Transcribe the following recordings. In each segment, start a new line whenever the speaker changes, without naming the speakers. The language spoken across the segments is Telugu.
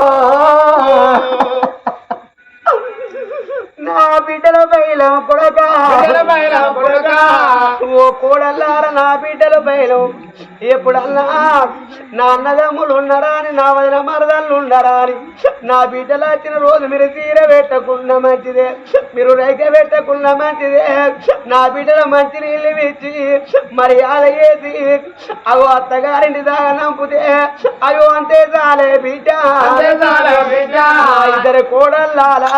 నా బిడ్డల బయలం కొడక. ఓ కోడల్లార నా బిడ్డల బయలం ఎప్పుడన్నా నా అన్నదమ్ములు ఉన్నారా అని నా వదిన మరదళ్ళు ఉన్నారా అని నా బిడ్డలు వచ్చిన రోజు మీరు తీర పెట్టకుండా మంచిదే. మీరు రైక పెట్టకుండా మంచిదే. నా బిడ్డల మంచి నీళ్ళు ఇచ్చి మరి అలా వేసి అగో అత్తగారింటి దాకా నంపుతే అయ్యో అంతే చాలే బిడ్డ. ఇద్దరు కోడల్లారా.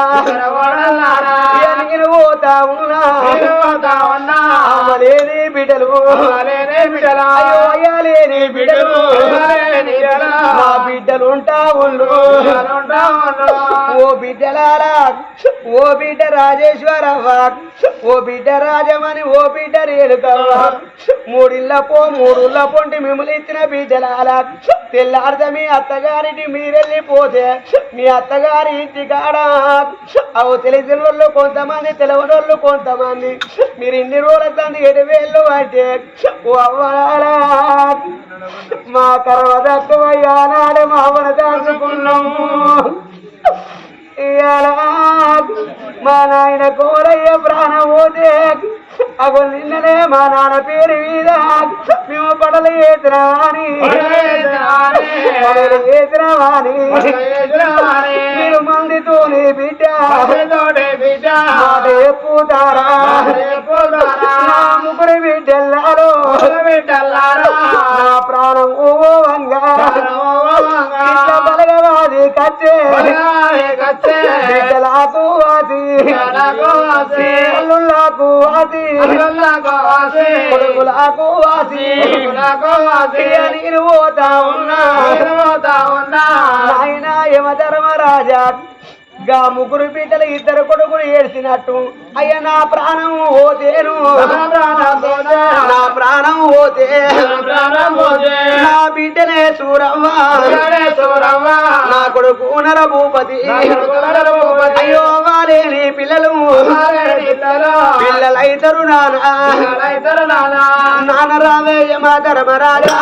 ఇక నేను పోతా ఉన్నా అమ్మలేని బిడ్డలు అయ్యో అయ్యాలేని బిడ్డలు. నా బిడ్డలు. ఉంటా ఉండు. ఓ బిడ్డలారా ఓ బిడ్డ రాజేశ్వరవ్వ. ఓ బిడ్డ రాజమని ఓ బిడ్డ రేణుకవ్వ. మూడిళ్ళ పో మూడుళ్ళ పొంటి మిమ్మల్ని ఇచ్చిన బిడ్డలారా తెల్లారితే మీ అత్తగారింటి మీరెళ్ళిపోతే మీ అత్తగారి ఇంటి కాడ అవు తెలిసిన వాళ్ళు కొంతమంది తెలవనోళ్ళు కొంతమంది. మీరు ఇన్ని రోజుల తండ్రి ఎటు మా కర్మ తక్కువయ్యా నాడు మా అవ్వను దాచుకున్నాము మా నాయన కోరయ్య ప్రాణం పోతే అగు నిన్ననే మా నాన్న పేరు మీద మేము పడలు ఏతిరాని పడలు మీరు మందితోనే బిడ్డ మాట చెప్పుతారా ముగ్గురు బిడ్డల్లారో నా ప్రాణం ఓవంగా ఇట్లా బలగవాది కచ్చే. బిడ్డలకు అల్లుళ్ళకు కొడుకులకు ఇక నేను పోతా ఉన్నా. నాయన యమధర్మరాజా. గా ముగ్గురు బిడ్డలు ఇద్దరు కొడుకులు ఏడ్చినట్టు. అయ్య నా ప్రాణం ఓతేను నా ప్రాణం ఓతే నా బిడ్డనే చూరవ్వా నా కొడుకు నర భూపతి అయ్యో వారేని పిల్లలు. పిల్లలైతరు నాన్న నాన్న రావే మా ధర్మరాజా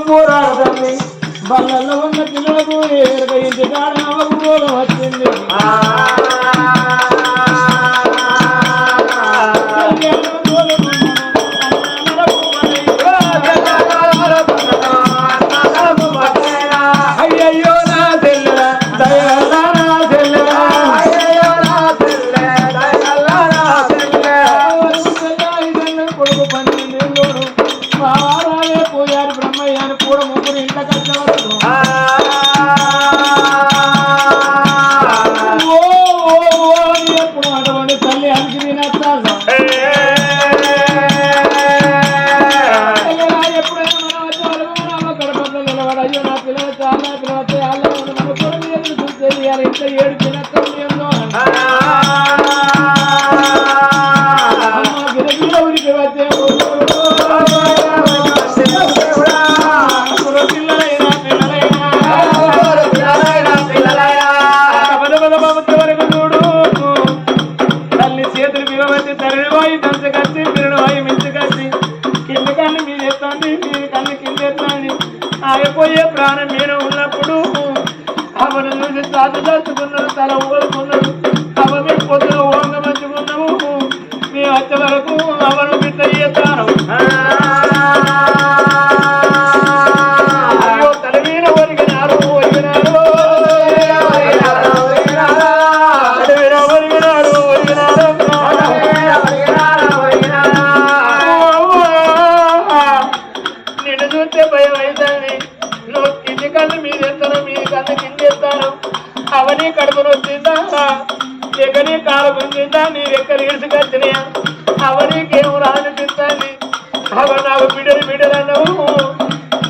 తోడు జీవను బళ్ళల్లో ఉన్న పిల్లలకు ఏరుగా అవని కడుపును వచ్చిందా ఎక్కడి కాలు గుంజిందా నీ ఎక్కడ ఇసుకొచ్చినాయా అవనీకేం రానిపిస్తాను అవ నాకు బిడ్డలు బిడ్డలన్నావు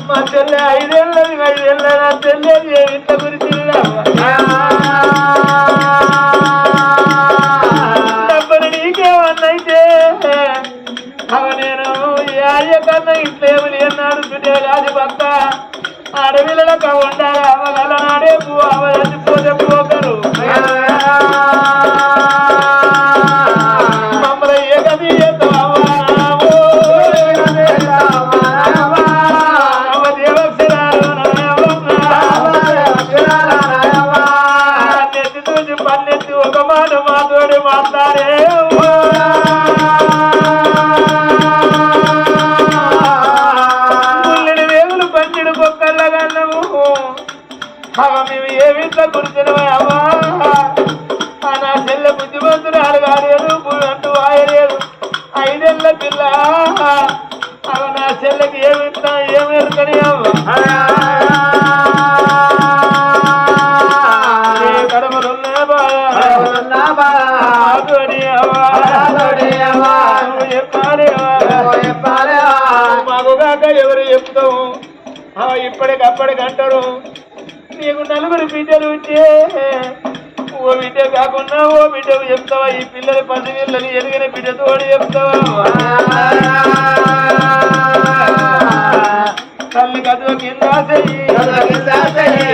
మా చెల్లె ఐదేళ్ళది ఐదేళ్ళ నా చెల్లె ఇంత గురించి అడవిలో ఉండాలి అవగల నాడే పూ అవ చచ్చిపోతే ఇప్పటికప్పటికి అంటారు నీకు నలుగురు బిడ్డలు ఉంటే ఓ బిడ్డ కాకుండా ఓ బిడ్డకు చెప్తావా? ఈ పిల్లలు పసి పిల్లలు ఎదిగిన బిడ్డతో చెప్తావా? తల్లి కథ కింద చెయ్యి. చెయ్యి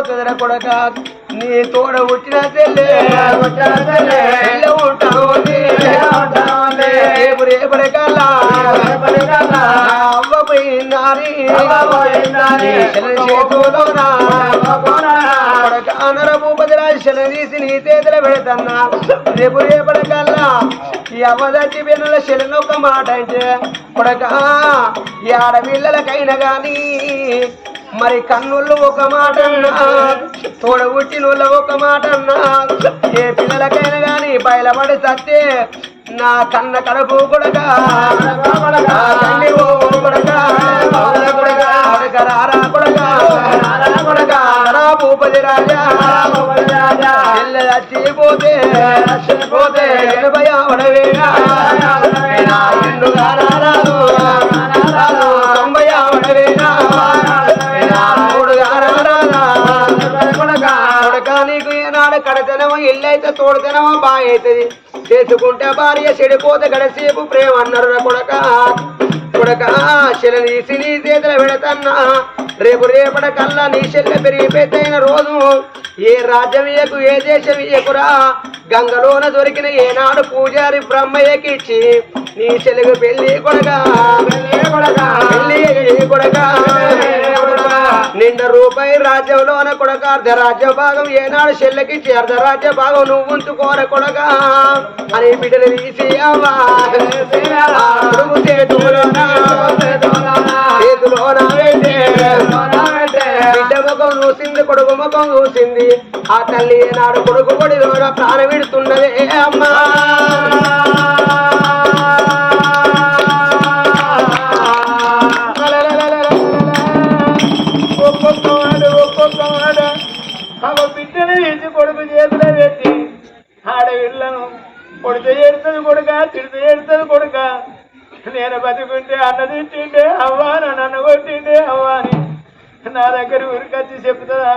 జీవనం పోతుంది రా కొడక నీ తోడ పుట్టిన ఉంటావు రేపు రేపటి కల్లా నా అవ్వ పోయిందాని భూపతి రాజు తీసి నీ చేతుల పెడతన్నా. రేపు రేపటి కల్లా ఈ అవ్వ దచ్చి పిల్లల చెల్లెని ఒక మాట అంటే కొడక ఈ ఆడపిల్లలకైనా గాని మరి కన్నుళ్ళు ఒక మాట అన్నా తోడ పుట్టినోళ్ళ ఒక మాట అన్నా ఏ పిల్లలకైనా కానీ బయలపడి సత్తే నా కన్న కడుపు కొడక. పోతే పోతే ఎనభై కొడక కొడక రారా కొడక రా ఏనాడు కడతనమో ఇల్లైతే తోడుతనమో బాయ్ అవుతుంది చేసుకుంటే భార్య చెడిపోతే గడసేపు ప్రేమ అన్నారు కొడక కొడక శిల నీసి నీ చేతుల పెడతన్నా రేపు రేపటి కల్లా నీ చెల్లె పెరిగిపోతైన రోజు ఏ రాజ్యం ఇయ్యకు ఏ దేశం ఇయ్యకురా గంగలోన దొరికిన ఏనాడు పూజారి బ్రహ్మయ్యకిచ్చి నీ చెలుగు పెళ్ళి కొడక పెళ్ళి కొడక నిండ రూపాయి రాజ్యంలోన కొడక అర్ధ రాజ్య భాగం ఏనాడు చెల్లెకిచ్చి అర్ధ రాజ్య భాగం నువ్వు ఉంచుకోర కొడక అని బిడ్డలు తీసి అవ్వా ఆ కొడుకు చేతులోన చూసింది కొడుకు ముఖం చూసింది ఆ తల్లి నాడు కొడుకు కొడిలోన ప్రాణం విడుతున్నదే అమ్మా
ఒక్కొక్కవాడు ఒక్కొక్కవాడు అవ బిడ్డను తీసి కొడుకు చేతిలో పెట్టి ఆడవిళ్ళను కొడితే ఏడుతుంది కొడుక తిడితే ఏడుతుంది కొడుక నేను బతుకుంటే అన్న తిట్టిండే అవ్వా నన్ను కొట్టిండే అవ్వా అని. నా దగ్గర ఉరికొచ్చి చెప్తుందా?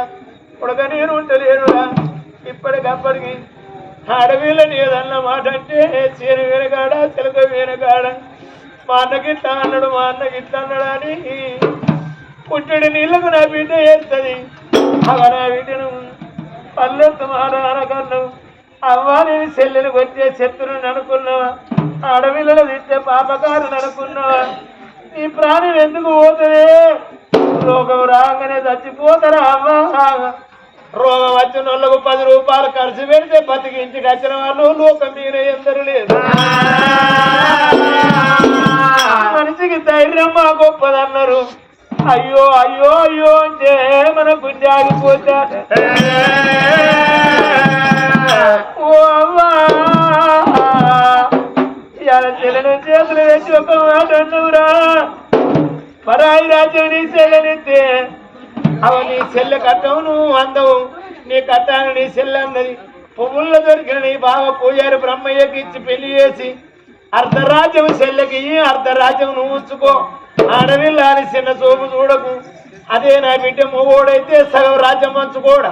ఉడక నేను ఉంటలేనురా ఇప్పటికప్పటికి ఆడవిళ్ళని ఏదన్న మాట అంటే చీర వీరగాడ చిలక వీరగాడ మా అన్నకి ఇట్లా అన్నాడు మా అన్నకి ఇట్లా అన్నాడు అని పుట్టడి నీళ్ళకు నా బిడ్డ వేస్తుంది అవ నా బిడ్డను పల్లెత్తు మానకన్ను అవ్వ నేను చెల్లెలు వచ్చే శత్రుని అనుకున్నావా ఆడపిల్లలు తిట్టే పాపకారుని అనుకున్నావా నీ ప్రాణం ఎందుకు పోతుంది? రోగం రాగానే చచ్చిపోతారా అవ్వ? రోగం. వచ్చిన వాళ్ళకు పది రూపాయలు ఖర్చు పెడితే బతికి ఇంటికి వచ్చిన వాళ్ళు లోకం మీద ఎందరు లేదు మనిషికి ధైర్యం మా గొప్పదన్నారు. అయ్యో అయ్యో అయ్యో అంటే మన గుండె ఆగిపోతా. చేతులు వేసి ఒక మాట అన్నవురా. పరాయి రాజ్యం నీ చెల్లెనిస్తే అవ నీ చెల్లె కట్టవు నువ్వు అందవు. నీ కట్టాను నీ చెల్లన్నది పువ్వుల్లో దొరికిన నీ బావ పూజారి బ్రహ్మయ్యకి ఇచ్చి పెళ్ళి చేసి అర్ధరాజ్యం చెల్లెకి అర్ధరాజ్యం నువ్వు ఉంచుకో. ఆడవిల్లాని చిన్న చూపు చూడకు. అదే నా బిడ్డ మొగోడైతే సగం రాజ్యం పంచుకోడా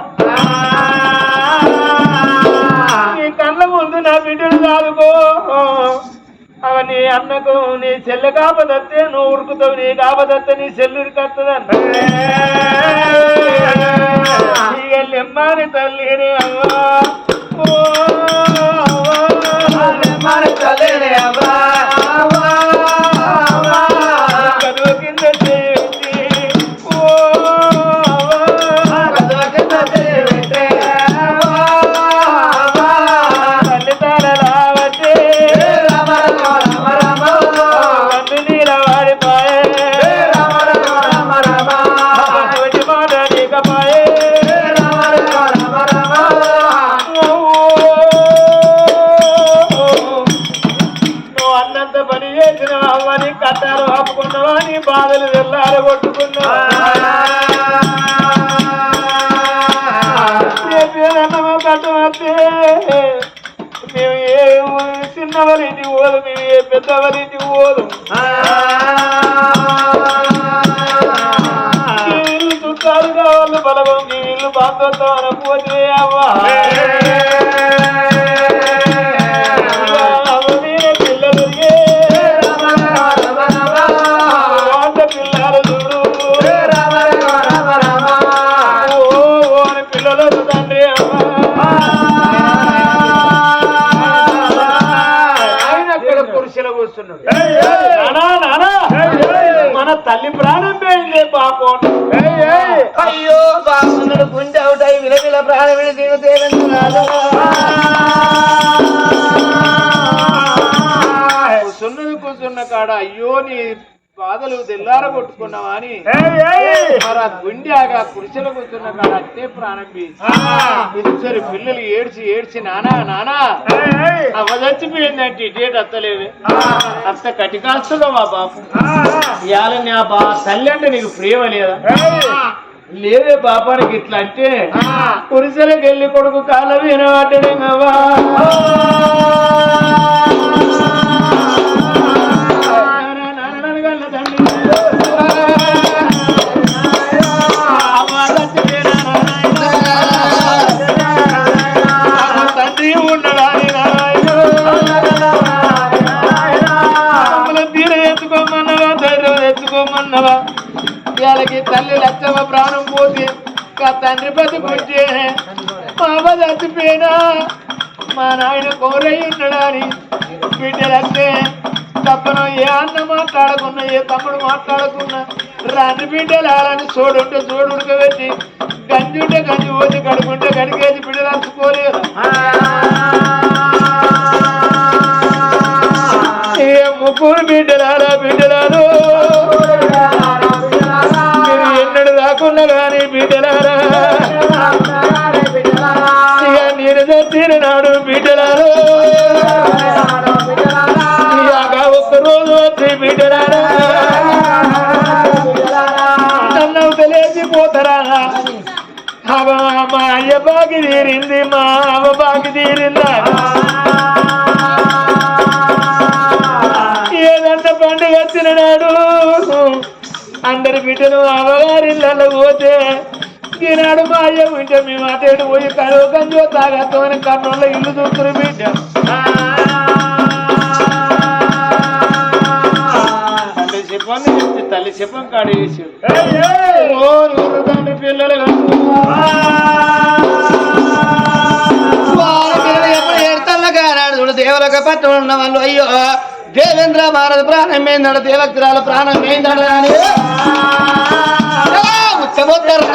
నీ కళ్ళ ముందు నా బిడ్డలు కాదుకో. అవి నీ అన్నకు నీ చెల్లె కాపదత్తే నువ్వు ఉరుకుతావు నీ కాపదత్తే నీ చెల్లురికి వస్తుందంట ఇక లెమ్మాని మేము ఏ చిన్నవరింటి పోదు మేము ఏ పెద్దవరింటి పోదు ఇల్లు చుట్టాలు కావాలి బలవం ఈ ఇల్లు బాధ్యత అవ్వ మన తల్లి ప్రాణం పోయింది పాపం.
అయ్యో బాగున్నాడు గుండె అవుతాయి. విలవిల ప్రాణం దేవేంద్రనాథు
కూర్చున్నది కూర్చున్న కాడ అయ్యో నీ బాధలు తెల్లార కొట్టుకున్నావా అని మరి ఆ గుండె ఆగా కుర్చీలో కూర్చున్న కాడ అట్టే పీల్చి ఇద్దరు పిల్లలు ఏడ్చి ఏడ్చి నానా నానా అవ్వ చచ్చిపోయిందంటే డేట్ అత్తలేవే. అత్త కటికాస్తుందో మా బాపు? ఇవాళ నా బా తల్లి అంటే నీకు ప్రేమ లేదా? లేదే పాపానికి ఇట్లా అంటే పురుషులకు వెళ్ళి కొడుకు కాళ్ళ వినవాటడే తండ్రి బతుకుంటే మా అవ్వ చచ్చిపోయినా. మా నాయన కోరయ్యుండడాని బిడ్డలంటే తప్పను. ఏ అన్న మాట్లాడకున్నా ఏ తమ్ముడు మాట్లాడకున్నా రాని బిడ్డలాలని చూడుంటే చూడు ఉడకబెట్టి గంజి ఉంటే గంజి పోసి కడుకుంటే కడిగేసి బిడ్డలు అలుచుకోలేదు ఏ ముగ్గురు బిడ్డలారా బిడ్డలారు బాగి తీరింది మా బాగి తీరిందా ఏదన్నా పండుగ వచ్చిన నాడు అందరి బిడ్డను అమ్మగారిళ్ళలో పోతే ఈనాడు మా అయ్య ఉంటే మేము అటేడు పోయి కడువు కంజో తాగత్తమని కర్ణంలో ఇల్లు చూస్తున్నారు బిడ్డ చెప్పని చెప్తే తల్లి చెప్పం కాడి వేసి ఓ నూరు తండ్రి పిల్లలు
దేవలకు పట్టణం ఉన్న వాళ్ళు అయ్యో! దేవేంద్ర భారత ప్రాణం ఏందడ దేవక్రాల ప్రాణం ఏందడ అని. ముచ్చబోతారు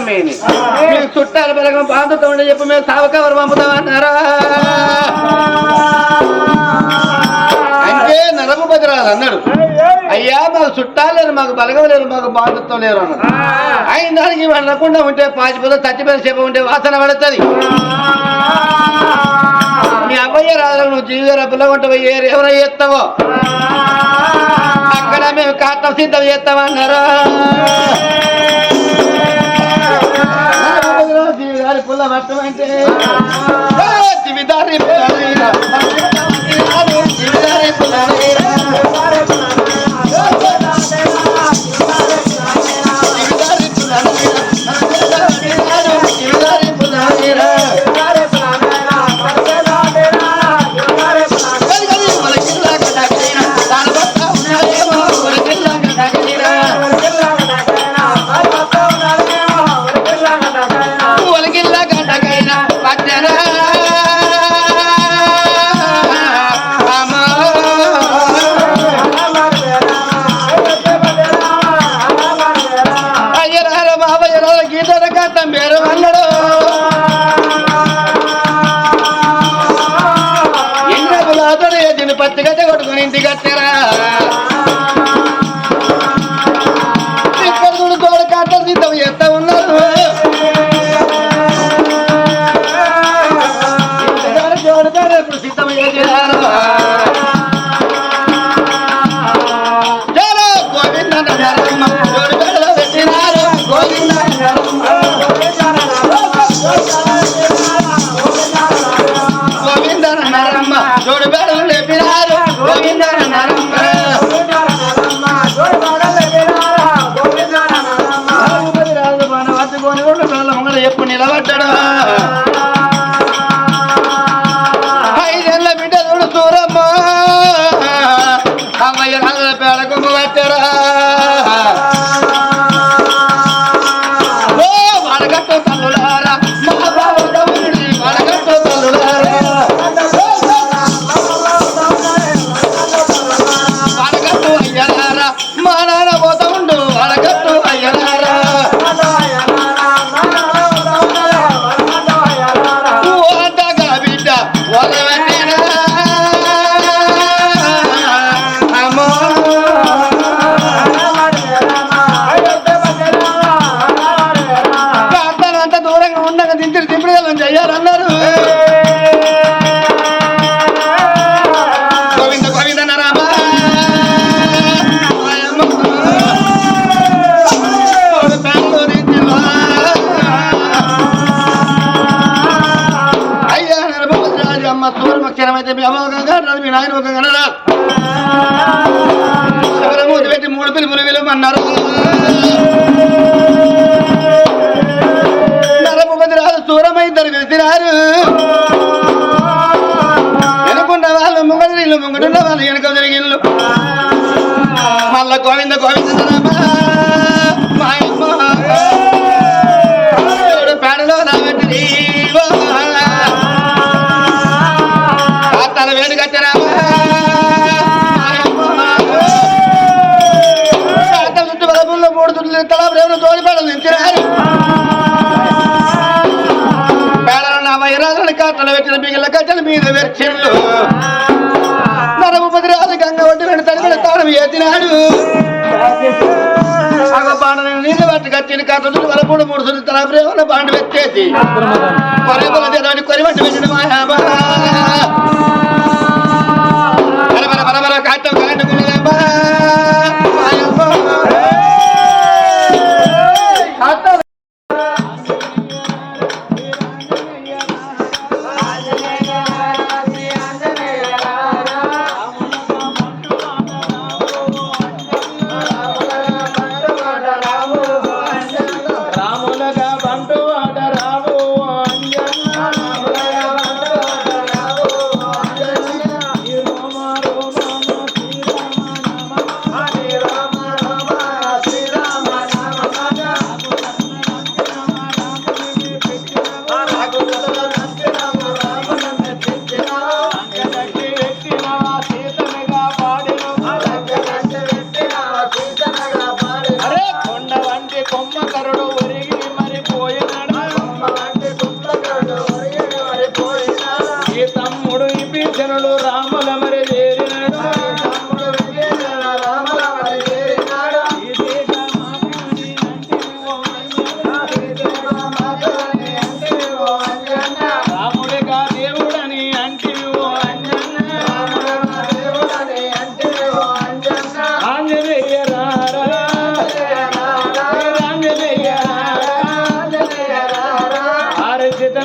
నాయన మీకు చుట్టాలు బలగం బాధతో ఉండే చెప్పి మేము సావకవరు పంపుతామన్నారా అంటే నరమపతి బదిరాలు అన్నాడు. అయ్యా మాకు చుట్టాలు లేరు మాకు బలగం లేరు మాకు బాధతో లేరు అన్నారు అయిన దానికి వెళ్ళకుండా ఉంటే పాచిపోతే చచ్చిపోయిన చెప్ప ఉంటే వాసన పడుతుంది. మీ అబ్బాయి రాదు నువ్వు జీవిగా పిల్ల ఉంటావు ఏ ఎవరో చేస్తావో? అక్కడ మేము కాటం సిద్ధం చేస్తామన్నారు జీవిదారి పుల్ల సూర్యమక్షరమైతే మీ అమ్మ ఒక గంటరాదు మీ నాయన ఒక గణరాదు శబరమూతి పెట్టి మూడు నరభూపతి రాజు ఇద్దరు వెళ్తున్నారు వెనుకున్న వాళ్ళు ముంగడు ఇల్లు ముంగడున్న వాళ్ళు వెనుక జరిగిల్లు మళ్ళా గోవింద గోవింద తల ప్రేమ తోడి పేడలు నించినారు పేడలు నా వైరాలను పెట్టిన మిగిలిన కట్టెల మీద వెచ్చిళ్ళు నరముపతి రాజు గంగ ఒడ్డు రెండు తడిపడి తాళం ఎత్తినాడు నీళ్ళు పట్టి కట్టిన కట్టలు వలపూడు మూడు సుడి తల ప్రేమను బాండు వెత్తేసి పరుగుల దేదాన్ని పెట్టిన మాయాబా.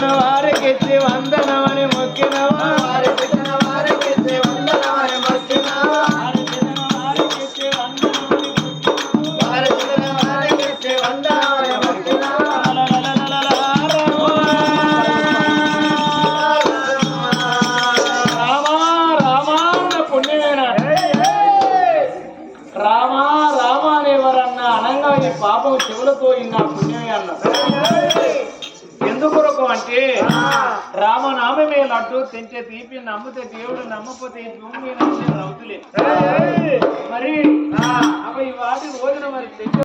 ఆరచితను వారికిచ్చి వందనమని మొక్కిన రామా రామా అనేవారన్న అనంగా ఈ పాపం చెవులతో ఇన్న రామనామమే లడ్డు తెంచే తీపి నమ్మితే దేవుడు నమ్మపోతే భూమి ఉండే రౌతులే. మరి అవి వాటి రోజున మరి తెచ్చే